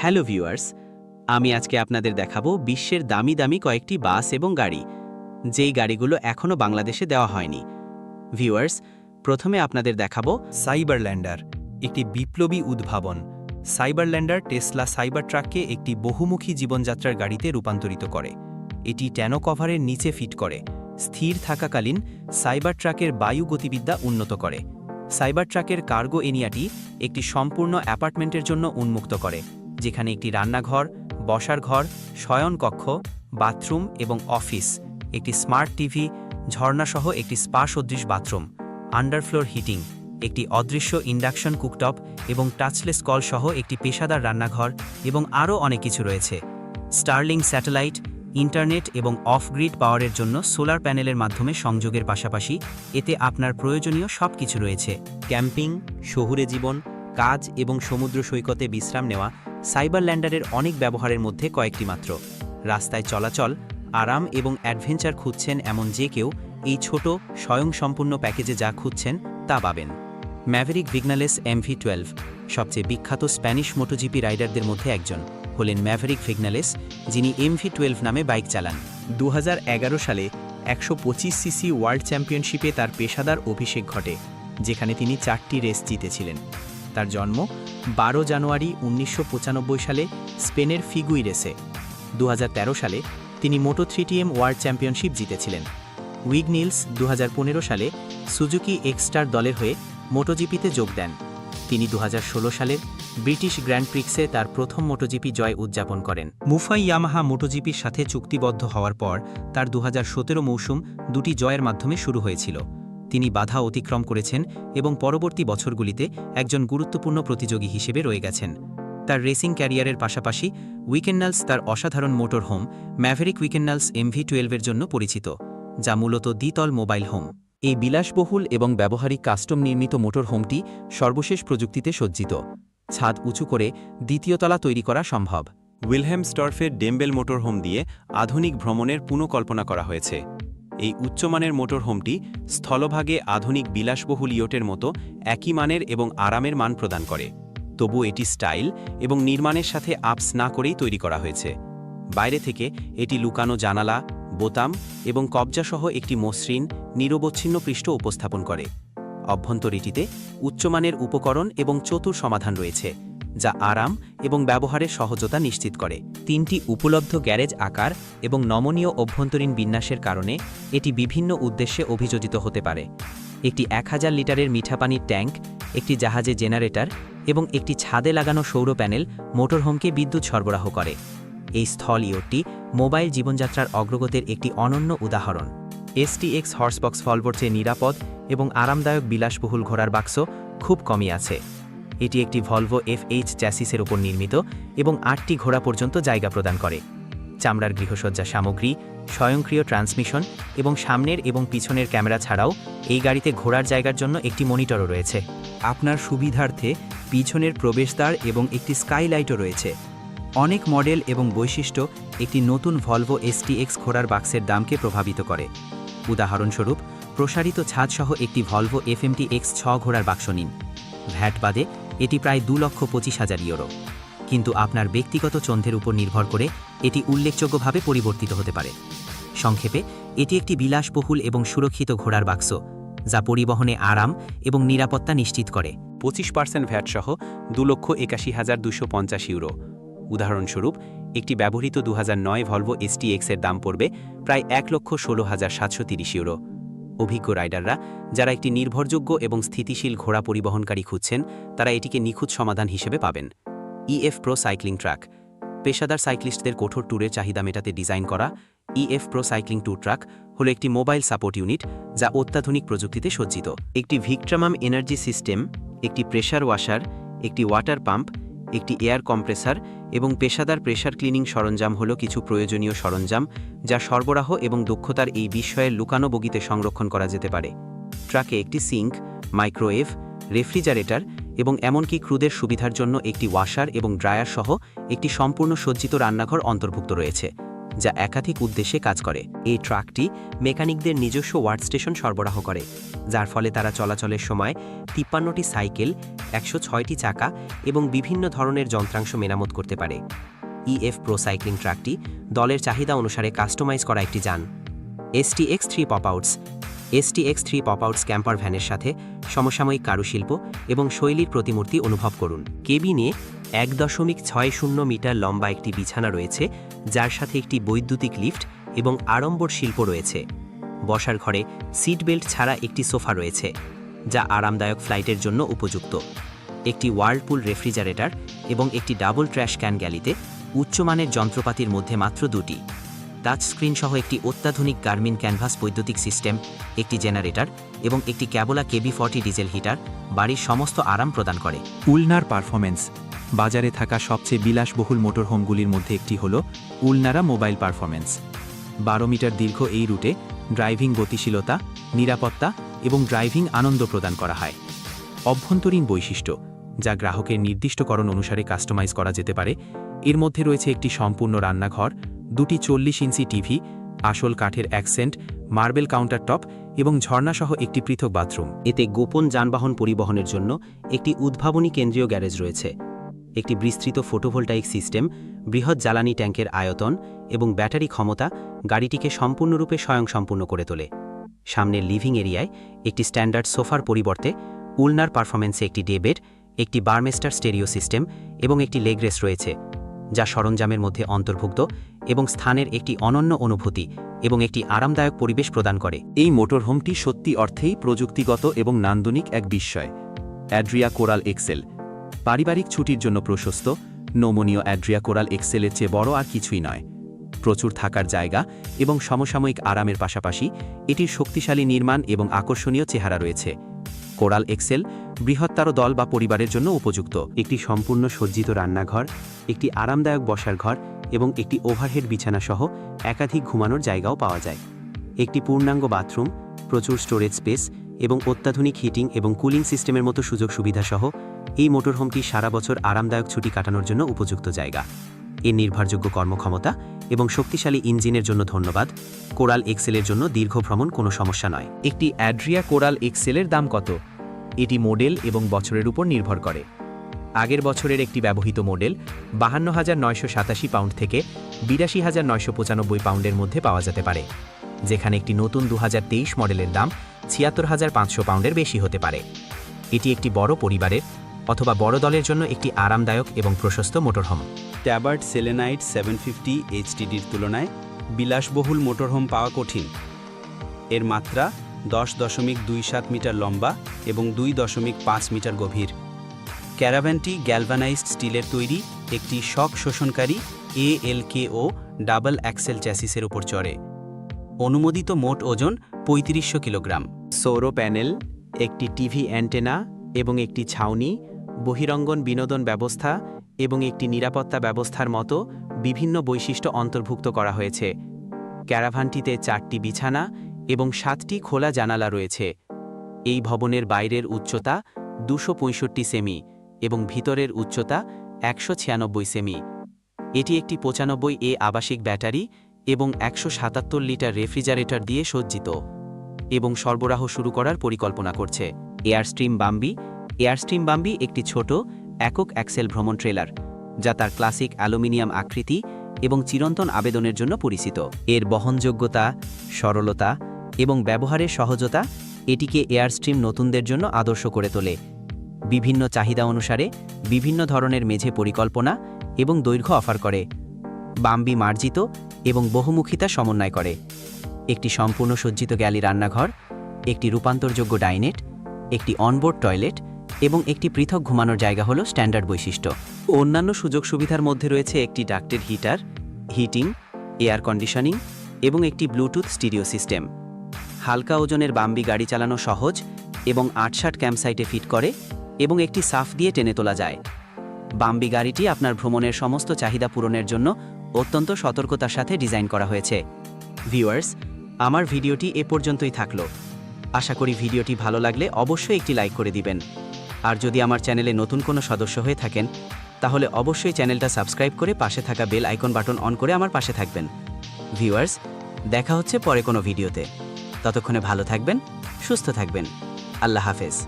Hello viewers, আমি আজকে আপনাদের দেখাবো বিশ্বের দামি দামি কয়েকটি বাস এবং গাড়ি, যেই গাড়িগুলো এখনও বাংলাদেশে দেওয়া হয়নি। ভিউয়ার্স, প্রথমে আপনাদের দেখাবো সাইবারল্যান্ডার, একটি বিপ্লবী উদ্ভাবন। সাইবারল্যান্ডার টেসলা সাইবার ট্রাককে একটি বহুমুখী জীবনযাত্রার গাড়িতে রূপান্তরিত করে। এটি ট্যানো কভারের নিচে ফিট করে, স্থির থাকাকালীন সাইবার ট্রাকের বায়ু গতিবিদ্যা উন্নত করে। সাইবার ট্রাকের কার্গো এনিয়াটি একটি সম্পূর্ণ অ্যাপার্টমেন্টের জন্য উন্মুক্ত করে। যেখানে একটি রান্নাঘর, বসার ঘর, শয়নকক্ষ, বাথরুম এবং অফিস, একটি স্মার্ট টিভি, ঝর্ণাসহ একটি স্পা সদৃশ বাথরুম, আন্ডারফ্লোর হিটিং, একটি অদৃশ্য ইন্ডাকশন কুকটপ এবং টাচলেস কল সহ একটি পেশাদার রান্নাঘর এবং আরও অনেক কিছু রয়েছে। স্টার্লিং স্যাটেলাইট, ইন্টারনেট এবং অফ গ্রিড পাওয়ারের জন্য সোলার প্যানেলের মাধ্যমে সংযোগের পাশাপাশি এতে আপনার প্রয়োজনীয় সব কিছু রয়েছে। ক্যাম্পিং, শহুরে জীবন, কাজ এবং সমুদ্র সৈকতে বিশ্রাম নেওয়া সাইবারল্যান্ডারের অনেক ব্যবহারের মধ্যে কয়েকটি মাত্র। রাস্তায় চলাচল, আরাম এবং অ্যাডভেঞ্চার খুঁজছেন এমন যে কেউ এই ছোট, স্বয়ংসম্পূর্ণ প্যাকেজে যা খুঁজছেন তা পাবেন। ম্যাভেরিক ভিগনালেস এমভি টুয়েলভ, সবচেয়ে বিখ্যাত স্প্যানিশ মোটোজিপি রাইডারদের মধ্যে একজন হলেন ম্যাভেরিক ভিগনালেস, যিনি এমভি টুয়েলভ নামে বাইক চালান। দু হাজার এগারো সালে একশো পঁচিশ সিসি ওয়ার্ল্ড চ্যাম্পিয়নশিপে তার পেশাদার অভিষেক ঘটে, যেখানে তিনি চারটি রেস জিতেছিলেন। তার জন্ম বারো জানুয়ারি উনিশশো পঁচানব্বই সালে স্পেনের ফিগুই রেসে দু সালে তিনি Moto three TM world championship জিতেছিলেন। উইগ নিলস দু হাজার পনেরো সালে সুজুকি এক্সটার দলের হয়ে মোটোজিপিতে যোগ দেন। তিনি দু সালের ব্রিটিশ গ্র্যান্ড প্রিক্সে তার প্রথম মোটোজিপি জয় উদযাপন করেন। মুফাই ইয়ামাহা মোটোজিপির সাথে চুক্তিবদ্ধ হওয়ার পর তার দু হাজার সতেরো মৌসুম দুটি জয়ের মাধ্যমে শুরু হয়েছিল। তিনি বাধা অতিক্রম করেছেন এবং পরবর্তী বছরগুলিতে একজন গুরুত্বপূর্ণ প্রতিযোগী হিসেবে রয়ে গেছেন। তার রেসিং ক্যারিয়ারের পাশাপাশি উইকেন্ডালস তার অসাধারণ motor home Maverick Weekendals MV টুয়েলভের জন্য পরিচিত, যা মূলত দ্বিতল মোবাইল হোম। এই বিলাসবহুল এবং ব্যবহারিক কাস্টম নির্মিত মোটর হোমটি সর্বশেষ প্রযুক্তিতে সজ্জিত, ছাদ উঁচু করে দ্বিতীয় তলা তৈরি করা সম্ভব। উইলহেম স্টর্ফের ডেম্বেল মোটর হোম দিয়ে আধুনিক ভ্রমণের পুনঃকল্পনা করা হয়েছে। এই উচ্চমানের মোটর হোমটি স্থলভাগে আধুনিক বিলাসবহুল ইয়টের মতো একই মানের এবং আরামের মান প্রদান করে। তবু এটি স্টাইল এবং নির্মাণের সাথে আপস না করেই তৈরি করা হয়েছে। বাইরে থেকে এটি লুকানো জানালা, বোতাম এবং কবজাসহ একটি মসৃণ, নিরবচ্ছিন্ন পৃষ্ঠ উপস্থাপন করে। অভ্যন্তরীটিতে উচ্চমানের উপকরণ এবং চতুর সমাধান রয়েছে। যা আরাম এবং ব্যবহারের সহজতা নিশ্চিত করে। তিনটি উপলব্ধ গ্যারেজ আকার এবং নমনীয় অভ্যন্তরীণ বিন্যাসের কারণে এটি বিভিন্ন উদ্দেশ্যে অভিযোজিত হতে পারে। একটি এক হাজার লিটারের মিঠা পানির ট্যাঙ্ক, একটি জাহাজে জেনারেটর এবং একটি ছাদে লাগানো সৌর প্যানেল মোটরহোমকে বিদ্যুৎ সরবরাহ করে। এই স্থল ইয়টটি মোবাইল জীবনযাত্রার অগ্রগতির একটি অনন্য উদাহরণ। এসটিএক্স হর্সবক্স ফলভোর চেয়ে নিরাপদ এবং আরামদায়ক বিলাসবহুল ঘোড়ার বাক্স খুব কমই আছে। এটি একটি ভলভো এফএইচ চ্যাসিসের উপর নির্মিত এবং আটটি ঘোড়া পর্যন্ত জায়গা প্রদান করে। চামড়ার গৃহসজ্জা সামগ্রী, স্বয়ংক্রিয় ট্রান্সমিশন এবং সামনের এবং পিছনের ক্যামেরা ছাড়াও এই গাড়িতে ঘোড়ার জায়গার জন্য একটি মনিটরও রয়েছে। আপনার সুবিধার্থে পিছনের প্রবেশদ্বার এবং একটি স্কাইলাইটও রয়েছে। অনেক মডেল এবং বৈশিষ্ট্য একটি নতুন ভলভো এসটিএক্স ঘোড়ার বাক্সের দামকে প্রভাবিত করে। উদাহরণস্বরূপ, প্রসারিত ছাদসহ একটি ভলভো এফএমটি এক্স ছ ঘোড়ার বাক্স নিন। ভ্যাট বাদে এটি প্রায় দু লক্ষ পঁচিশ হাজার ইউরো। কিন্তু আপনার ব্যক্তিগত চন্দ্রের উপর নির্ভর করে এটি উল্লেখযোগ্যভাবে পরিবর্তিত হতে পারে। সংক্ষেপে, এটি একটি বিলাসবহুল এবং সুরক্ষিত ঘোড়ার বাক্স, যা পরিবহনে আরাম এবং নিরাপত্তা নিশ্চিত করে। পঁচিশ পার্সেন্ট ভ্যাট সহ দু লক্ষ একাশি হাজার দুশো পঞ্চাশ ইউরো। উদাহরণস্বরূপ, একটি ব্যবহৃত দু হাজার নয় ভলভো এসটিএক্স এর দাম পড়বে প্রায় এক লক্ষ ষোলো হাজার সাতশো তিরিশ ইউরো। অভিজ্ঞ রাইডাররা, যারা একটি নির্ভরযোগ্য এবং স্থিতিশীল ঘোড়া পরিবহনকারী খুঁজছেন, তারা এটিকে নিখুঁত সমাধান হিসেবে পাবেন। ইএফ প্রো সাইক্লিং ট্রাক পেশাদার সাইক্লিস্টদের কঠোর ট্যুরের চাহিদা মেটাতে ডিজাইন করা EF pro cycling tour truck হল একটি মোবাইল সাপোর্ট ইউনিট যা অত্যাধুনিক প্রযুক্তিতে সজ্জিত। একটি ভিক্ট্রামাম এনার্জি সিস্টেম, একটি প্রেশার ওয়াশার, একটি ওয়াটার পাম্প একটি এয়ার কম্প্রেসার এবং পেশাদার প্রেশার ক্লিনিং সরঞ্জাম হল কিছু প্রয়োজনীয় সরঞ্জাম যা সরবরাহ এবং দক্ষতার এই বিষয়ে লুকানো বগিতে সংরক্ষণ করা যেতে পারে। ট্রাকে একটি সিঙ্ক, মাইক্রোওয়েভ, রেফ্রিজারেটর এবং এমনকি ক্রুদের সুবিধার জন্য একটি ওয়াশার এবং ড্রায়ার সহ একটি সম্পূর্ণ সজ্জিত রান্নাঘর অন্তর্ভুক্ত রয়েছে। যা একাধিক উদ্দেশ্যে কাজ করে। এই ট্রাকটি মেকানিকদের নিজস্ব ওয়ার্ড স্টেশন সরবরাহ করে, যার ফলে তারা চলাচলের সময় তিপ্পান্নটি সাইকেল, একশো ছয়টি চাকা এবং বিভিন্ন ধরনের যন্ত্রাংশ মেরামত করতে পারে। ইএফ প্রো সাইক্লিং ট্রাকটি দলের চাহিদা অনুসারে কাস্টমাইজ করা একটি যান। ST X three popouts STX three popouts camper ভ্যানের সাথে সমসাময়িক কারুশিল্প এবং শৈলীর প্রতিমূর্তি অনুভব করুন। কেবিনে এক দশমিক ছয় শূন্য মিটার লম্বা একটি বিছানা রয়েছে, যার সাথে একটি বৈদ্যুতিক লিফট এবং আড়ম্বর শিল্প রয়েছে। বসার ঘরে সিট বেল্ট ছাড়া একটি সোফা রয়েছে, যা আরামদায়ক ফ্লাইটের জন্য উপযুক্ত। একটি ওয়ার্লপুল রেফ্রিজারেটর এবং একটি ডাবল ট্র্যাশ ক্যান গ্যালিতে উচ্চমানের যন্ত্রপাতির মধ্যে মাত্র দুটি। টাচ স্ক্রিন সহ একটি অত্যাধুনিক গার্মিন ক্যানভাস বৈদ্যুতিক সিস্টেম একটি জেনারেটর এবং একটি ক্যাবোলা কেবি ফর্টি ডিজেল হিটার বাড়ির সমস্ত আরাম প্রদান করে। উলনার পারফরমেন্স বাজারে থাকা সবচেয়ে বিলাসবহুল মোটরহোমগুলির মধ্যে একটি হল উলনারা মোবাইল পারফরমেন্স বারো মিটার দীর্ঘ এই রুটে ড্রাইভিং গতিশীলতা, নিরাপত্তা এবং ড্রাইভিং আনন্দ প্রদান করা হয়। অভ্যন্তরীণ বৈশিষ্ট্য, যা গ্রাহকের নির্দিষ্টকরণ অনুসারে কাস্টমাইজ করা যেতে পারে। এর মধ্যে রয়েছে একটি সম্পূর্ণ রান্নাঘর, দুটি চল্লিশ ইঞ্চি টিভি, আসল কাঠের অ্যাকসেন্ট, মার্বেল কাউন্টারটপ এবং ঝর্ণাসহ একটি পৃথক বাথরুম। এতে গোপন যানবাহন পরিবহনের জন্য একটি উদ্ভাবনী কেন্দ্রীয় গ্যারেজ রয়েছে। একটি বিস্তৃত ফটোভোল্টাইক সিস্টেম, বৃহৎ জ্বালানি ট্যাঙ্কের আয়তন এবং ব্যাটারি ক্ষমতা গাড়িটিকে সম্পূর্ণরূপে স্বয়ংসম্পূর্ণ করে তোলে। সামনের লিভিং এরিয়ায় একটি স্ট্যান্ডার্ড সোফার পরিবর্তে উলনার পারফরমেন্সে একটি ডে বেড, একটি বারমেস্টার স্টেরিও সিস্টেম এবং একটি লেগ রেস্ট রয়েছে, যা সরঞ্জামের মধ্যে অন্তর্ভুক্ত এবং স্থানের একটি অনন্য অনুভূতি এবং একটি আরামদায়ক পরিবেশ প্রদান করে। এই মোটরহোমটি সত্যি অর্থেই প্রযুক্তিগত এবং নান্দনিক এক বিস্ময়। অ্যাড্রিয়া কোরাল এক্সেল পারিবারিক ছুটির জন্য প্রশস্ত, নমনীয় অ্যাড্রিয়া কোরাল এক্সেলের চেয়ে বড় আর কিছুই নয়। প্রচুর থাকার জায়গা এবং সমসাময়িক আরামের পাশাপাশি এটির শক্তিশালী নির্মাণ এবং আকর্ষণীয় চেহারা রয়েছে। কোরাল এক্সেল বৃহত্তর দল বা পরিবারের জন্য উপযুক্ত। একটি সম্পূর্ণ সজ্জিত রান্নাঘর, একটি আরামদায়ক বসার ঘর এবং একটি ওভারহেড বিছানা সহ একাধিক ঘুমানোর জায়গাও পাওয়া যায়। একটি পূর্ণাঙ্গ বাথরুম, প্রচুর স্টোরেজ স্পেস এবং অত্যাধুনিক হিটিং এবং কুলিং সিস্টেমের মতো সুযোগ সুবিধা সহ এই মোটরহোমটি সারা বছর আরামদায়ক ছুটি কাটানোর জন্য উপযুক্ত জায়গা। এর নির্ভরযোগ্য কর্মক্ষমতা এবং শক্তিশালী ইঞ্জিনের জন্য ধন্যবাদ। কোরাল এক্সেলের জন্য দীর্ঘ ভ্রমণ কোনো সমস্যা নয়। একটি অ্যাড্রিয়া কোরাল এক্সেলের দাম কত? এটি মডেল এবং বছরের উপর নির্ভর করে। আগের বছরের একটি ব্যবহৃত মডেল বাহান্ন হাজার নয়শো সাতাশি পাউন্ড থেকে বিরাশি হাজার নয়শো পঁচানব্বই পাউন্ডের মধ্যে পাওয়া যেতে পারে, যেখানে একটি নতুন দু হাজার তেইশ মডেলের দাম ছিয়াত্তর হাজার পাঁচশো পাউন্ডের বেশি হতে পারে। এটি একটি বড় পরিবারের অথবা বড় দলের জন্য একটি আরামদায়ক এবং প্রশস্ত motorhome. Tabbert Cellini seven fifty এইচটিডির তুলনায় বিলাসবহুল মোটরহোম পাওয়া কঠিন। এর মাত্রা দশ দশমিক দুই সাত মিটার লম্বা এবং দুই দশমিক পাঁচ মিটার গভীর। ক্যারাভ্যানটি গ্যালভানাইজড স্টিলের তৈরি একটি শক শোষণকারী এএলকেও ডাবল অ্যাক্সেল চ্যাসিসের উপর চড়ে। অনুমোদিত মোট ওজন পঁয়ত্রিশশো কিলোগ্রাম। সৌর প্যানেল একটি টিভি অ্যান্টেনা এবং একটি ছাউনি বহিরঙ্গন বিনোদন ব্যবস্থা এবং একটি নিরাপত্তা ব্যবস্থার মতো বিভিন্ন বৈশিষ্ট্য অন্তর্ভুক্ত করা হয়েছে। ক্যারাভানটিতে চারটি বিছানা এবং সাতটি খোলা জানালা রয়েছে। এই ভবনের বাইরের উচ্চতা দুশো সেমি এবং ভিতরের উচ্চতা একশো ছিয়ানব্বই সেমি। এটি একটি পঁচানব্বই এ আবাসিক ব্যাটারি এবং একশো সাতাত্তর লিটার রেফ্রিজারেটর দিয়ে সজ্জিত এবং সরবরাহ শুরু করার পরিকল্পনা করছে। এয়ারস্ট্রিম বাম্বি এয়ারস্ট্রিম বাম্বি একটি ছোট, একক অ্যাক্সেল ভ্রমণ ট্রেলার, যা তার ক্লাসিক অ্যালুমিনিয়াম আকৃতি এবং চিরন্তন আবেদনের জন্য পরিচিত। এর বহনযোগ্যতা, সরলতা এবং ব্যবহারের সহজতা এটিকে এয়ারস্ট্রিম নতুনদের জন্য আদর্শ করে তোলে। বিভিন্ন চাহিদা অনুসারে বিভিন্ন ধরনের মেঝে পরিকল্পনা এবং দৈর্ঘ্য অফার করে। বাম্বি মার্জিত এবং বহুমুখিতা সমন্বয় করে। একটি সম্পূর্ণ সজ্জিত গ্যালি রান্নাঘর, একটি রূপান্তরযোগ্য ডাইনেট, একটি অনবোর্ড টয়লেট এবং একটি পৃথক ঘুমানোর জায়গা হল স্ট্যান্ডার্ড বৈশিষ্ট্য। অন্যান্য সুযোগ সুবিধার মধ্যে রয়েছে একটি ডাক্টের হিটার, হিটিং, এয়ার কন্ডিশনিং এবং একটি ব্লুটুথ স্টিরিও সিস্টেম। হালকা ওজনের বাম্বি গাড়ি চালানো সহজ এবং আটষাট ক্যাম্পসাইটে ফিট করে এবং একটি সাফ দিয়ে টেনে তোলা যায়। বাম্বি গাড়িটি আপনার ভ্রমণের সমস্ত চাহিদা পূরণের জন্য অত্যন্ত সতর্কতার সাথে ডিজাইন করা হয়েছে। ভিউয়ার্স, আমার ভিডিওটি এ পর্যন্তই থাকল। আশা করি ভিডিওটি ভালো লাগলে অবশ্যই একটি লাইক করে দিবেন। আর যদি আমার চ্যানেলে নতুন কোনো সদস্য হয়ে থাকেন, তাহলে অবশ্যই চ্যানেলটা সাবস্ক্রাইব করে পাশে থাকা বেল আইকন বাটন অন করে আমার পাশে থাকবেন। ভিউয়ার্স, দেখা হচ্ছে পরে কোনো ভিডিওতে। ততক্ষণে ভালো থাকবেন, সুস্থ থাকবেন। আল্লাহ হাফেজ।